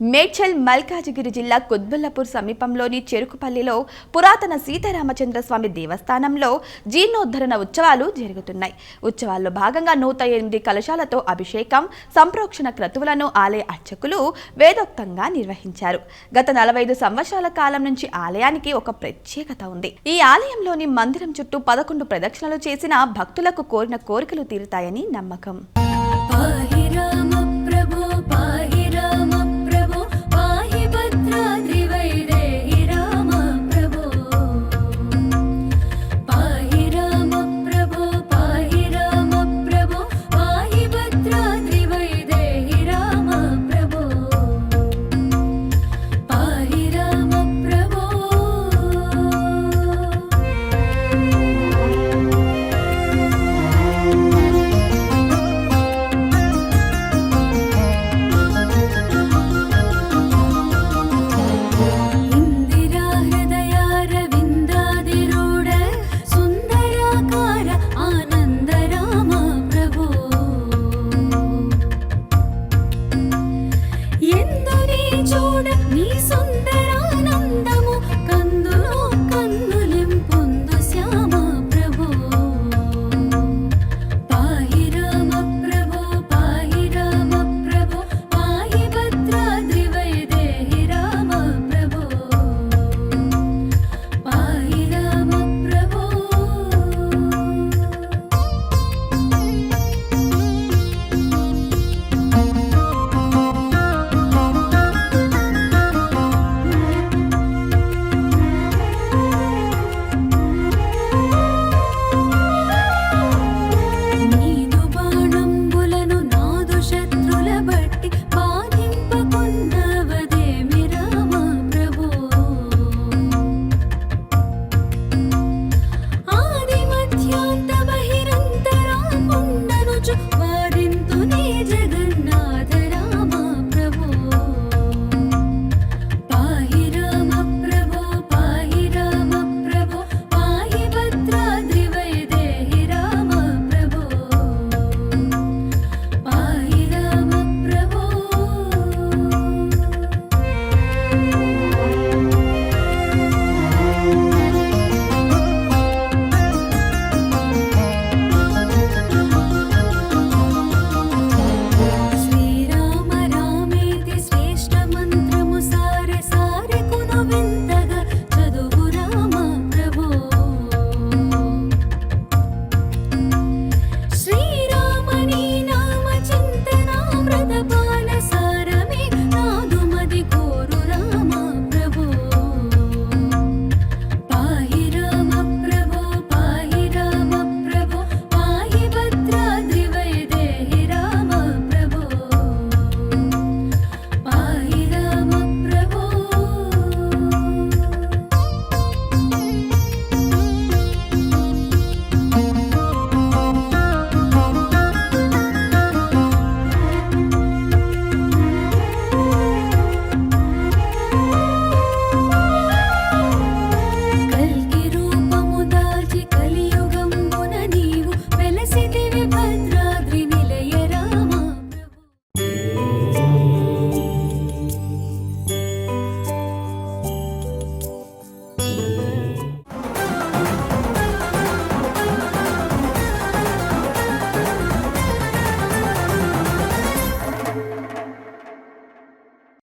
మేడ్చల్ మల్కాజిగిరి జిల్లా కుద్బుల్లాపూర్ సమీపంలోని చెరుకుపల్లిలో పురాతన సీతారామచంద్ర స్వామి దేవస్థానంలో జీర్ణోద్ధరణ ఉత్సవాలు జరుగుతున్నాయి. ఉత్సవాల్లో భాగంగా నూట ఎనిమిది కలశాలతో అభిషేకం సంప్రోక్షణ క్రతువులను ఆలయ అర్చకులు వేదోక్తంగా నిర్వహించారు. గత నలభై ఐదు సంవత్సరాల కాలం నుంచి ఆలయానికి ఒక ప్రత్యేకత ఉంది. ఈ ఆలయంలోని మందిరం చుట్టూ పదకొండు ప్రదక్షిణలు చేసిన భక్తులకు కోరిన కోరికలు తీరుతాయని నమ్మకం. పాహి రామ ചൂടും